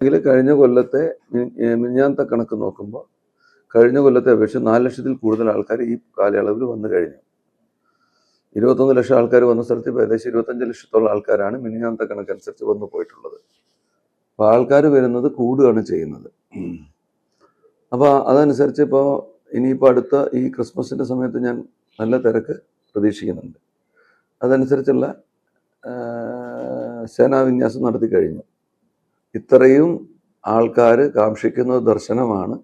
എങ്കിൽ കഴിഞ്ഞ കൊല്ലത്തെ മിഞ്ഞാന്ത കണക്ക് നോക്കുമ്പോൾ കഴിഞ്ഞ കൊല്ലത്തെ അപേക്ഷിച്ച് നാല് ലക്ഷത്തിൽ കൂടുതൽ ആൾക്കാർ ഈ കാലയളവിൽ വന്നു കഴിഞ്ഞു. ഇരുപത്തൊന്ന് ലക്ഷം ആൾക്കാർ വന്ന സ്ഥലത്ത് ഇപ്പോൾ ഏകദേശം ഇരുപത്തഞ്ച് ലക്ഷത്തോളം ആൾക്കാരാണ് മിനിഞ്ഞാന്ത കണക്കനുസരിച്ച് വന്നു പോയിട്ടുള്ളത്. അപ്പോൾ ആൾക്കാർ വരുന്നത് കൂടുകയാണ് ചെയ്യുന്നത്. അപ്പോൾ അതനുസരിച്ച് ഇപ്പോൾ ഇനിയിപ്പോൾ അടുത്ത ഈ ക്രിസ്മസിന്റെ സമയത്ത് ഞാൻ നല്ല തിരക്ക് പ്രതീക്ഷിക്കുന്നുണ്ട്. അതനുസരിച്ചുള്ള സേനാവിന്യാസം നടത്തി കഴിഞ്ഞു. ഇത്രയും ആൾക്കാർ കാക്ഷിക്കുന്ന ദർശനമാണ്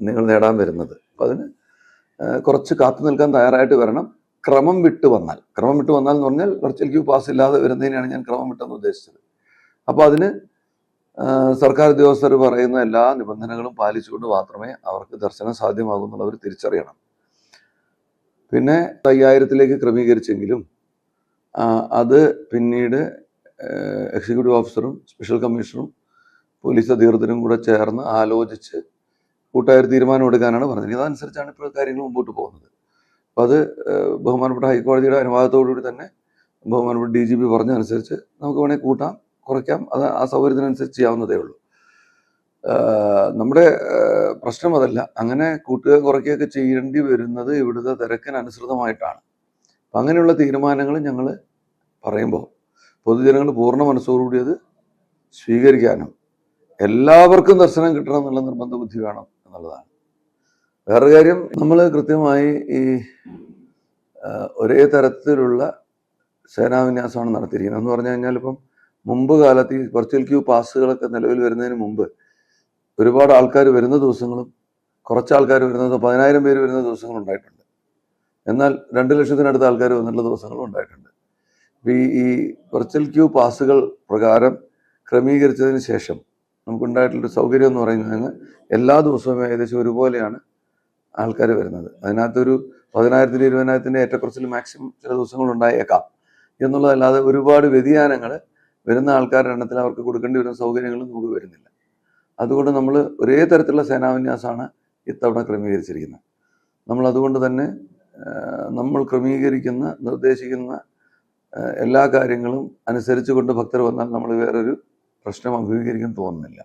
നിങ്ങൾ നേടാൻ വരുന്നത്. അപ്പം അതിന് കുറച്ച് കാത്തു നിൽക്കാൻ തയ്യാറായിട്ട് വരണം. ക്രമം വിട്ട് വന്നാൽ. ക്രമം വിട്ട് വന്നാൽ എന്ന് പറഞ്ഞാൽ വെർച്വൽ ക്യൂ പാസ് ഇല്ലാതെ വരുന്നതിനാണ് ഞാൻ ക്രമം വിട്ടെന്ന് ഉദ്ദേശിച്ചത്. അപ്പോൾ അതിന് സർക്കാർ ഉദ്യോഗസ്ഥർ പറയുന്ന എല്ലാ നിബന്ധനകളും പാലിച്ചുകൊണ്ട് മാത്രമേ അവർക്ക് ദർശനം സാധ്യമാകൂ സാധ്യമാകുന്നുള്ളവർ തിരിച്ചറിയണം. പിന്നെ അയ്യായിരത്തിലേക്ക് ക്രമീകരിച്ചെങ്കിലും അത് പിന്നീട് എക്സിക്യൂട്ടീവ് ഓഫീസറും സ്പെഷ്യൽ കമ്മീഷണറും പോലീസ് അധികൃതരും കൂടെ ചേർന്ന് ആലോചിച്ച് കൂട്ടായൊരു തീരുമാനം എടുക്കാനാണ് പറഞ്ഞത്. ഇതനുസരിച്ചാണ് ഇപ്പോൾ കാര്യങ്ങൾ മുമ്പോട്ട് പോകുന്നത്. അപ്പം അത് ബഹുമാനപ്പെട്ട ഹൈക്കോടതിയുടെ അനുവാദത്തോടുകൂടി തന്നെ ബഹുമാനപ്പെട്ട ഡി ജി പി പറഞ്ഞതനുസരിച്ച് നമുക്ക് വേണേൽ കൂട്ടാം കുറയ്ക്കാം. അത് ആ സൗകര്യത്തിനനുസരിച്ച് ചെയ്യാവുന്നതേ ഉള്ളൂ. നമ്മുടെ പ്രശ്നം അതല്ല. അങ്ങനെ കൂട്ടുക കുറയ്ക്കുകയൊക്കെ ചെയ്യേണ്ടി വരുന്നത് ഇവിടുത്തെ തിരക്കിനനുസൃതമായിട്ടാണ്. അപ്പം അങ്ങനെയുള്ള തീരുമാനങ്ങൾ ഞങ്ങൾ പറയുമ്പോൾ പൊതുജനങ്ങൾ പൂർണ മനസ്സോടുകൂടി അത് സ്വീകരിക്കാനും എല്ലാവർക്കും ദർശനം കിട്ടണം എന്നുള്ള നിർബന്ധ ബുദ്ധി വേണം എന്നുള്ളതാണ്. വേറൊരു കാര്യം നമ്മൾ കൃത്യമായി ഈ ഒരേ തരത്തിലുള്ള സേനാവിന്യാസമാണ് നടത്തിയിരിക്കുന്നത്. എന്ന് പറഞ്ഞു കഴിഞ്ഞാൽ ഇപ്പം മുമ്പ് കാലത്ത് ഈ വെർച്വൽ ക്യൂ പാസ്സുകളൊക്കെ നിലവിൽ വരുന്നതിന് മുമ്പ് ഒരുപാട് ആൾക്കാർ വരുന്ന ദിവസങ്ങളും കുറച്ച് ആൾക്കാർ വരുന്നത് പതിനായിരം പേര് വരുന്ന ദിവസങ്ങളും ഉണ്ടായിട്ടുണ്ട്. എന്നാൽ രണ്ട് ലക്ഷത്തിനടുത്ത് ആൾക്കാർ വന്നിട്ടുള്ള ദിവസങ്ങളും ഉണ്ടായിട്ടുണ്ട്. ഈ വെർച്വൽ ക്യൂ പാസുകൾ പ്രകാരം ക്രമീകരിച്ചതിന് ശേഷം നമുക്കുണ്ടായിട്ടുള്ളൊരു സൗകര്യം എന്ന് പറയുന്നത് എല്ലാ ദിവസവും ഏകദേശം ഒരുപോലെയാണ് ആൾക്കാർ വരുന്നത്. അതിനകത്തൊരു പതിനായിരത്തിന് ഇരുപതിനായിരത്തിന്റെ ഏറ്റക്കുറച്ചിൽ മാക്സിമം ചില ദിവസങ്ങൾ ഉണ്ടായേക്കാം എന്നുള്ളതല്ലാതെ ഒരുപാട് വ്യതിയാനങ്ങൾ വരുന്ന ആൾക്കാരുടെ എണ്ണത്തിൽ അവർക്ക് കൊടുക്കേണ്ടി വരുന്ന സൗകര്യങ്ങളും നമുക്ക് വരുന്നില്ല. അതുകൊണ്ട് നമ്മൾ ഒരേ തരത്തിലുള്ള സേനാവിന്യാസമാണ് ഇത്തവണ ക്രമീകരിച്ചിരിക്കുന്നത്. നമ്മൾ അതുകൊണ്ട് തന്നെ നമ്മൾ ക്രമീകരിക്കുന്ന നിർദ്ദേശിക്കുന്ന എല്ലാ കാര്യങ്ങളും അനുസരിച്ചുകൊണ്ട് ഭക്തർ വന്നാൽ നമ്മൾ വേറൊരു പ്രശ്നം അഭിമുഖീകരിക്കാൻ തോന്നുന്നില്ല.